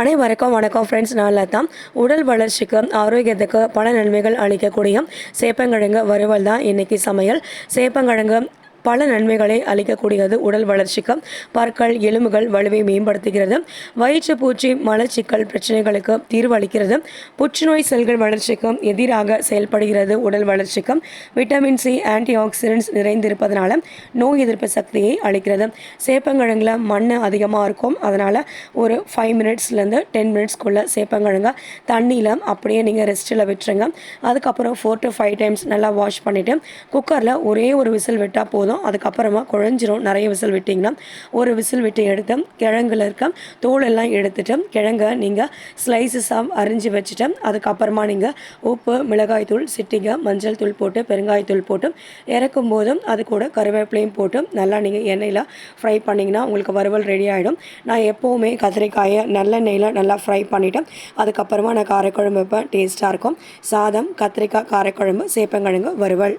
அனைவருக்கும் வணக்கம் ஃப்ரெண்ட்ஸ் நல்லா தான் உடல் வளர்ச்சிக்கு ஆரோக்கியத்துக்கு பல நன்மைகள் அளிக்கக்கூடிய சேப்பங்கிழங்கு வறுவல் தான் இன்றைக்கி சமையல். சேப்பங்கிழங்கு பல நன்மைகளை அளிக்கக்கூடியது உடல் வளர்ச்சிக்கு. பற்கள் எலும்புகள் வலுவை மேம்படுத்துகிறது. வயிற்று பூச்சி மலச்சிக்கல் பிரச்சனைகளுக்கு தீர்வு அளிக்கிறது. புற்றுநோய் செல்கள் வளர்ச்சிக்கு எதிராக செயல்படுகிறது உடல் வளர்ச்சிக்கு. விட்டமின் சி ஆன்டி ஆக்சிடென்ட்ஸ் நிறைந்திருப்பதனால நோய் எதிர்ப்பு சக்தியை அளிக்கிறது. சேப்பங்கிழங்குல மண் அதிகமாக இருக்கும். அதனால் ஒரு ஃபைவ் மினிட்ஸ்லேருந்து டென் மினிட்ஸ்க்குள்ளே சேப்பங்கிழங்க தண்ணியில் அப்படியே நீங்கள் ரெஸ்ட்டில் விட்டுருங்க. அதுக்கப்புறம் ஃபோர் டு ஃபைவ் டைம்ஸ் நல்லா வாஷ் பண்ணிவிட்டு குக்கரில் ஒரே ஒரு விசில் விட்டால் போதும். அதுக்கப்புறமா குழஞ்சிரும். நிறைய விசில் விட்டிங்கன்னா ஒரு விசில் விட்டு எடுத்து கிழங்குல இருக்க தோல் எல்லாம் எடுத்துட்டு கிழங்க நீங்கள் ஸ்லைசஸாக அரிஞ்சு வச்சுட்டு அதுக்கப்புறமா நீங்கள் உப்பு மிளகாய் தூள் சிட்டிகை மஞ்சள் தூள் போட்டு பெருங்காயத்தூள் போட்டு இறக்கும் போதும் அது கூட கருவேப்பிலையும் போட்டு நல்லா நீங்கள் எண்ணெயில் ஃப்ரை பண்ணிங்கன்னா உங்களுக்கு வறுவல் ரெடி ஆகிடும் நான் எப்போவுமே கத்திரிக்காயை நல்லெண்ணெயில் நல்லா ஃப்ரை பண்ணிவிட்டு அதுக்கப்புறமா நான் காரைக்குழம்பு வைப்பேன். டேஸ்ட்டாக இருக்கும். சாதம் கத்திரிக்காய் காரைக்குழம்பு சேப்பங்கிழங்கு வறுவல்.